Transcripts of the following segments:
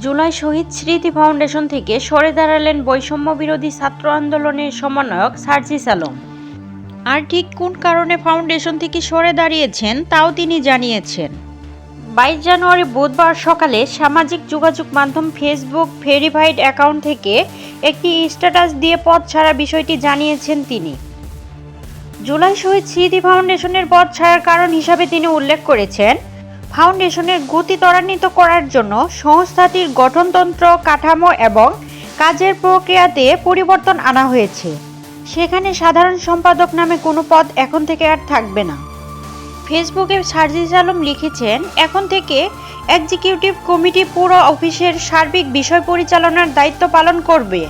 জুলাই শহীদ স্মৃতি ফাউন্ডেশন থেকে সরে দাঁড়ালেন বৈষম্য বিরোধী ছাত্র আন্দোলনের সমন্বয়ক সার্জিস আলম। আর ঠিক কোন কারণে ফাউন্ডেশন থেকে সরে দাঁড়িয়েছেন তাও তিনি জানিয়েছেন। বাইশ জানুয়ারি বুধবার সকালে সামাজিক যোগাযোগ মাধ্যম ফেসবুক ভেরিফাইড অ্যাকাউন্ট থেকে একটি স্ট্যাটাস দিয়ে পদ ছাড়া বিষয়টি জানিয়েছেন তিনি। জুলাই শহীদ স্মৃতি ফাউন্ডেশনের পদ ছাড়ার কারণ হিসাবে তিনি উল্লেখ করেছেন ফাউন্ডেশনের গতি ত্বরান্বিত করার জন্য সংস্থাটির গঠনতন্ত্র, কাঠামো এবং কাজের প্রক্রিয়াতে পরিবর্তন আনা হয়েছে। সেখানে সাধারণ সম্পাদক নামে কোনো পদ এখন থেকে আর থাকবে না। ফেসবুকে সার্জিস আলম লিখেছেন, এখন থেকে এক্সিকিউটিভ কমিটি পুরো অফিসের সার্বিক বিষয় পরিচালনার দায়িত্ব পালন করবে।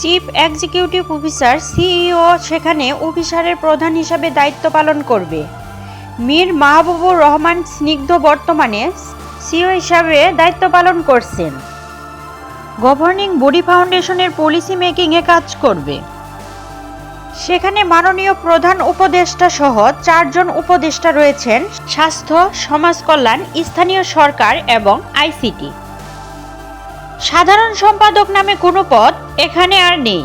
চিফ এক্সিকিউটিভ অফিসার, সিইও, সেখানে অফিসারের প্রধান হিসাবে দায়িত্ব পালন করবে। মীর মাহবুবুর রহমান স্নিগ্ধ বর্তমানে সিও হিসাবে দায়িত্ব পালন করছেন। গভর্নিং বডি ফাউন্ডেশনের পলিসি মেকিংয়ে কাজ করবে। সেখানে মাননীয় প্রধান উপদেষ্টা সহ চারজন উপদেষ্টা রয়েছেন স্বাস্থ্য সমাজ কল্যাণ স্থানীয় সরকার এবং আইসিটি। সাধারণ সম্পাদক নামে কোনো পদ এখানে আর নেই।